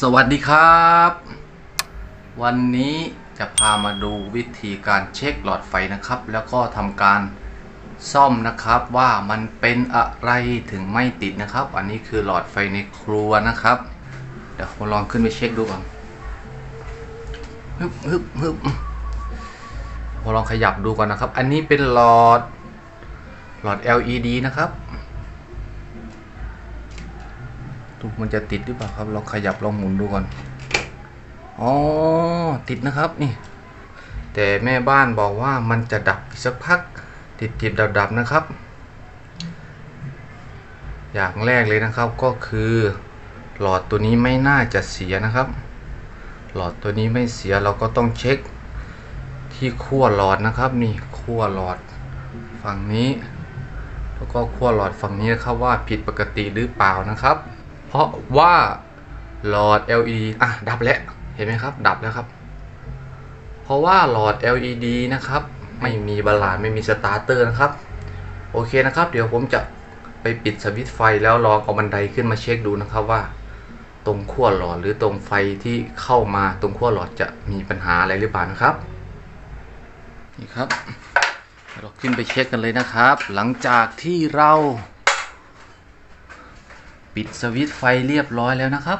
สวัสดีครับ วันนี้จะพามาดูวิธีการเช็คหลอดไฟนะครับ แล้วก็ทำการซ่อมนะครับว่ามันเป็นอะไรถึงไม่ติดนะครับ อันนี้คือหลอดไฟในครัวนะครับ เดี๋ยวผมลองขึ้นไปเช็คดูก่อนฮึบฮึบฮึบผมลองขยับดูก่อนนะครับ อันนี้เป็นหลอดหลอด LED นะครับ ทุกมันจะติดหรือเปล่าครับลองขยับลองหมุนดูก่อนอ๋อติดนะครับนี่ แต่แม่บ้านบอกว่ามันจะดับสักพัก ติดติดดับดับนะครับ อย่างแรกเลยนะครับก็คือ หลอดตัวนี้ไม่น่าจะเสียนะครับ หลอดตัวนี้ไม่เสียเราก็ต้องเช็ค ที่ขั้วหลอดนะครับ นี่ขั้วหลอดฝั่งนี้ แล้วก็ขั้วหลอดฝั่งนี้นะครับว่าผิดปกติหรือเปล่านะครับ ราะว่าหลอด LED อะดับแล้วเห็นไหมครับ ดับแล้วครับ เพราะว่าหลอด LED นะครับ ไม่มีบาลานไม่มีสตาร์เตอร์นะครับ โอเคนะครับ เดี๋ยวผมจะไปปิดสวิตช์ไฟแล้วลองเอาบันไดขึ้นมาเช็คดูนะครับว่า ตรงขั้วหลอดหรือตรงไฟที่เข้ามาตรงขั้วหลอดจะมีปัญหาอะไรหรือเปล่านะครับนี่ครับเราขึ้นไปเช็คกันเลยนะครับ หลังจากที่เรา ปิดสวิตช์ไฟเรียบร้อยแล้วนะครับ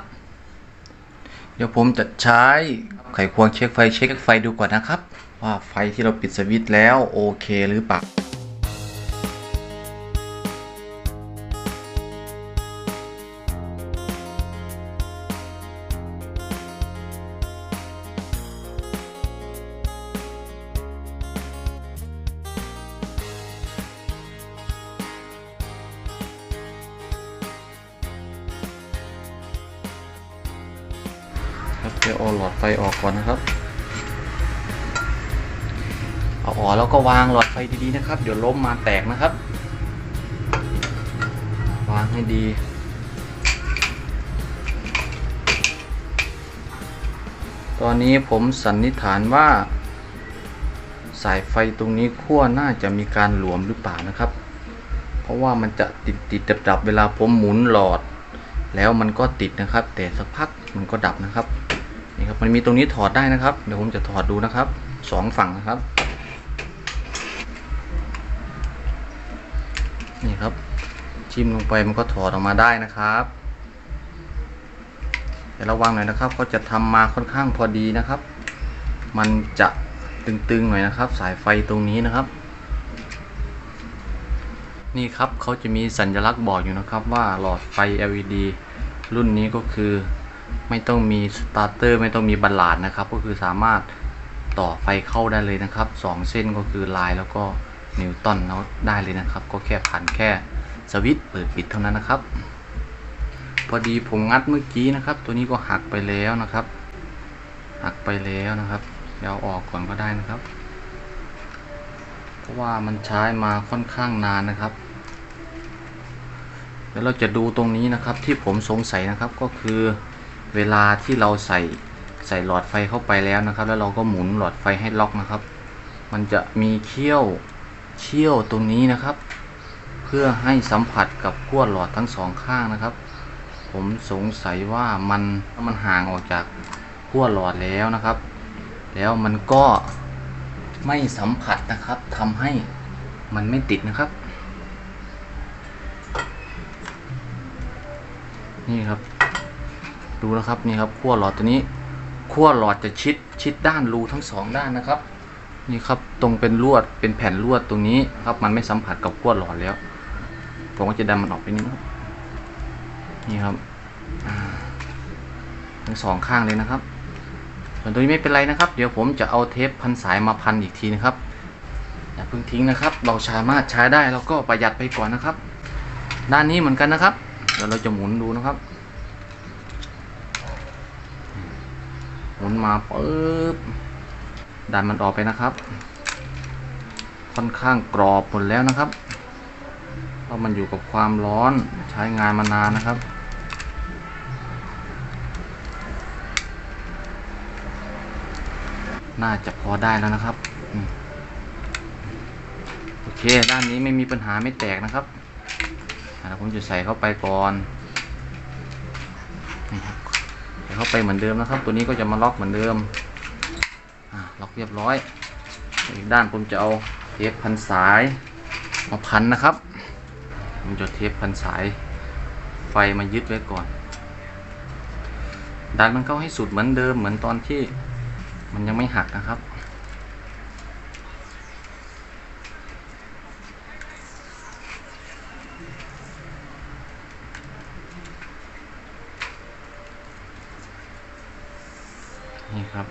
เดี๋ยวผมจะใช้ไขควงเช็คไฟเช็คไฟดูก่อนนะครับ ว่าไฟที่เราปิดสวิตช์แล้วโอเคหรือเปล่า ดี๋ยวเอาหลอดไฟออกก่อนนะครับ เอาออกแล้วก็วางหลอดไฟดีๆนะครับ เดี๋ยวล้มมาแตกนะครับ วางให้ดีตอนนี้ผมสันนิษฐานว่า สายไฟตรงนี้ขั้วน่าจะมีการหลวมหรือเปล่านะครับ เพราะว่ามันจะติดติดดับดับๆเวลาผมหมุนหลอด แล้วมันก็ติดนะครับ แต่สักพักมันก็ดับนะครับ นี่ครับมันมีตรงนี้ถอดได้นะครับ เดี๋ยวผมจะถอดดูนะครับสองฝั่งนะครับ นี่ครับจิ้มลงไปมันก็ถอดออกมาได้นะครับเดี๋ยวระวังหน่อยนะครับก็จะทำมาค่อนข้างพอดีนะครับ มันจะตึงๆหน่อยนะครับ สายไฟตรงนี้นะครับ นี่ครับเขาจะมีสัญลักษณ์บอกอยู่นะครับว่าหลอดไฟ LED รุ่นนี้ก็คือ ไม่ต้องมีสตาร์เตอร์ไม่ต้องมีบัลลาดนะครับ ก็คือสามารถต่อไฟเข้าได้เลยนะครับสองเส้นก็คือลายแล้วก็นิวตันแล้วได้เลยนะครับ ก็แค่ผ่านแค่สวิตช์เปิดปิดเท่านั้นนะครับ พอดีผมงัดเมื่อกี้นะครับ ตัวนี้ก็หักไปแล้วนะครับ หักไปแล้วนะครับเดี๋ยวอาออกก่อนก็ได้นะครับ เพราะว่ามันใช้มาค่อนข้างนานนะครับเดี๋ยวเราจะดูตรงนี้นะครับที่ผมสงสัยนะครับก็คือ เวลาที่เราใส่ใส่หลอดไฟเข้าไปแล้วนะครับ แล้วเราก็หมุนหลอดไฟให้ล็อกนะครับ มันจะมีเขี้ยวเขี้ยวตรงนี้นะครับ เพื่อให้สัมผัสกับขั้วหลอดทั้งสองข้างนะครับ ผมสงสัยว่ามันมันห่างออกจากขั้วหลอดแล้วนะครับ แล้วมันก็ไม่สัมผัสนะครับทำให้มันไม่ติดนะครับ นี่ครับ ดูนะครับนี่ครับขั้วหลอดตัวนี้ขั้วหลอดจะชิดชิดด้านรูทั้งสองด้านนะครับ นี่ครับตรงเป็นลวดเป็นแผ่นลวดตรงนี้ครับ มันไม่สัมผัสกับขั้วหลอดแล้ว ผมก็จะดันมันออกไปนี้นะครับนี่ครับทั้งสองข้างเลยนะครับส่วนตัวนี้ไม่เป็นไรนะครับ เดี๋ยวผมจะเอาเทปพันสายมาพันอีกทีนะครับอย่าเพิ่งทิ้งนะครับ เราสามารถใช้ได้แล้วก็ประหยัดไปก่อนนะครับ ด้านนี้เหมือนกันนะครับเดี๋ยวเราจะหมุนดูนะครับ หมุนมาปึ๊บดันมันออกไปนะครับ ค่อนข้างกรอบหมดแล้วนะครับเพราะมันอยู่กับความร้อนใช้งานมานานนะครับน่าจะพอได้แล้วนะครับ โอเค ด้านนี้ไม่มีปัญหาไม่แตกนะครับอะเดี๋ยวผมจะใส่เข้าไปก่อนนี่ครับ เข้าไปเหมือนเดิมนะครับ ตัวนี้ก็จะมาล็อกเหมือนเดิมล็อกเรียบร้อย อีกด้านผมจะเอาเทปพันสายมาพันนะครับผมจะเทปพันสายไฟมายึดไว้ก่อน ดันมันเข้าให้สุดเหมือนเดิมเหมือนตอนที่มันยังไม่หักนะครับ ครับ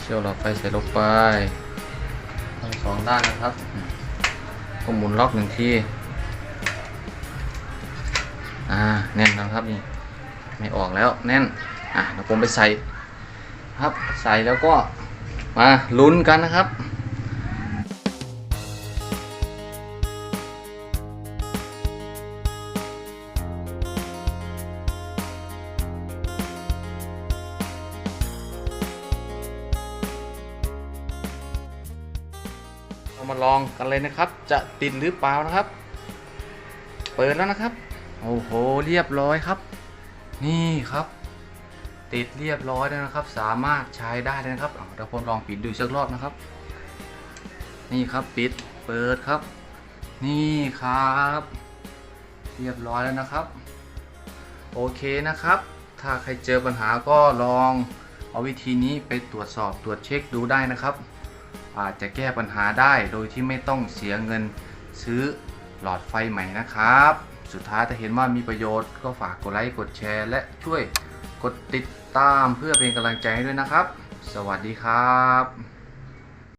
เชี่ยวหลอดไฟใส่ลงไปทั้งสองด้านนะครับก็หมุนล็อกหนึ่งที อ่าแน่นนะครับนี่ไม่ออกแล้วแน่นอะเดี๋ยวผมไปใส่ครับใส่แล้วก็มาลุ้นกันนะครับเรามาลองกันเลยนะครับ จะติดหรือเปล่านะครับ เปิดแล้วนะครับ โอ้โหเรียบร้อยครับ นี่ครับ ติดเรียบร้อยแล้วนะครับ สามารถใช้ได้เลยนะครับเดี๋ยวผมลองปิดดูสักรอบนะครับ นี่ครับปิดเปิดครับ นี่ครับ เรียบร้อยแล้วนะครับ โอเคนะครับ ถ้าใครเจอปัญหาก็ลองเอาวิธีนี้ไปตรวจสอบตรวจเช็คดูได้นะครับ อาจจะแก้ปัญหาได้โดยที่ไม่ต้องเสียเงินซื้อหลอดไฟใหม่นะครับ สุดท้ายถ้าเห็นว่ามีประโยชน์ก็ฝากกดไลค์กดแชร์ และช่วยกดติดตามเพื่อเป็นกำลังใจให้ด้วยนะครับ สวัสดีครับ